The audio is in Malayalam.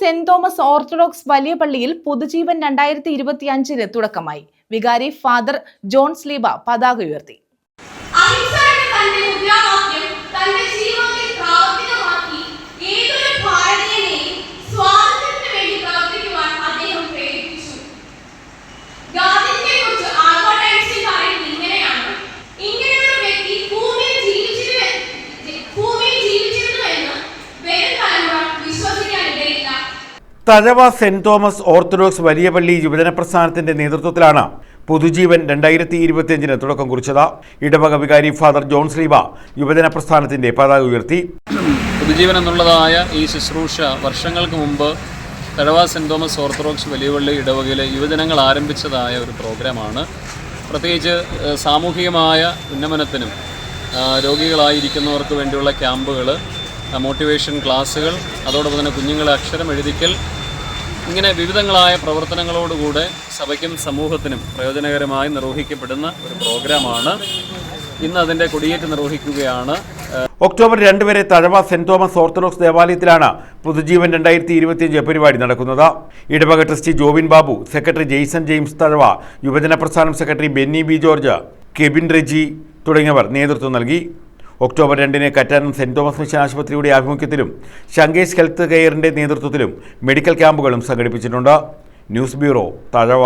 സെന്റ് തോമസ് ഓർത്തഡോക്സ് വലിയ പള്ളിയിൽ പുതുജീവൻ രണ്ടായിരത്തി ഇരുപത്തി അഞ്ചിന് തുടക്കമായി. വികാരി ഫാദർ ജോൺ സ്ലീബ പതാക ഉയർത്തി. തഴവ സെന്റ് തോമസ് ഓർത്തഡോക്സ് വലിയ പള്ളി യുവജന പ്രസ്ഥാനത്തിന്റെ നേതൃത്വത്തിലാണ് പുതുജീവൻ രണ്ടായിരത്തി ഇരുപത്തിയഞ്ചിന് തുടക്കം കുറിച്ചത്. ഇടവക വികാരി ഫാദർ ജോൺ ശ്രീബ യുവജന പ്രസ്ഥാനത്തിന്റെ പതാക ഉയർത്തി. പുതുജീവൻ എന്നുള്ളതായ ഈ ശുശ്രൂഷ വർഷങ്ങൾക്ക് മുമ്പ് തഴവ സെന്റ് തോമസ് ഓർത്തഡോക്സ് വലിയപള്ളി ഇടവകയിലെ യുവജനങ്ങൾ ആരംഭിച്ചതായ ഒരു പ്രോഗ്രാമാണ്. പ്രത്യേകിച്ച് സാമൂഹികമായ ഉന്നമനത്തിനും രോഗികളായിരിക്കുന്നവർക്ക് വേണ്ടിയുള്ള ക്യാമ്പുകൾ മോട്ടിവേഷൻ ക്ലാസ്സുകൾ അതോടൊപ്പം തന്നെ കുഞ്ഞുങ്ങളെ അക്ഷരം എഴുതിക്കൽ ഇങ്ങനെ വിവിധങ്ങളായ പ്രവർത്തനങ്ങളോടുകൂടെ സഭയ്ക്കും സമൂഹത്തിനും പ്രയോജനകരമായി നിർവഹിക്കപ്പെടുന്ന ഒരു പ്രോഗ്രാമാണ്. ഇന്ന് അതിന്റെ കൊടിയേറ്റ് നിർവഹിക്കുകയാണ്. ഒക്ടോബർ രണ്ട് വരെ തഴവ സെന്റ് തോമസ് ഓർത്തഡോക്സ് ദേവാലയത്തിലാണ് പുതുജീവൻ രണ്ടായിരത്തി ഇരുപത്തിയഞ്ച് പരിപാടി നടക്കുന്നത്. ഇടവക trustee Jobin Babu secretary Jaison James Thazhava യുവജന പ്രസ്ഥാനം secretary Benny B George Kebin Reji തുടങ്ങിയവർ നേതൃത്വം നൽകി. ഒക്ടോബർ രണ്ടിന് കറ്റാനം സെന്റ് തോമസ് മിഷൻ ആശുപത്രിയുടെ ആഭിമുഖ്യത്തിലും ശങ്കേഷ് ഹെൽത്ത് കെയറിന്റെ നേതൃത്വത്തിലും മെഡിക്കൽ ക്യാമ്പുകളും സംഘടിപ്പിച്ചിട്ടുണ്ട്. News bureau Thazhava.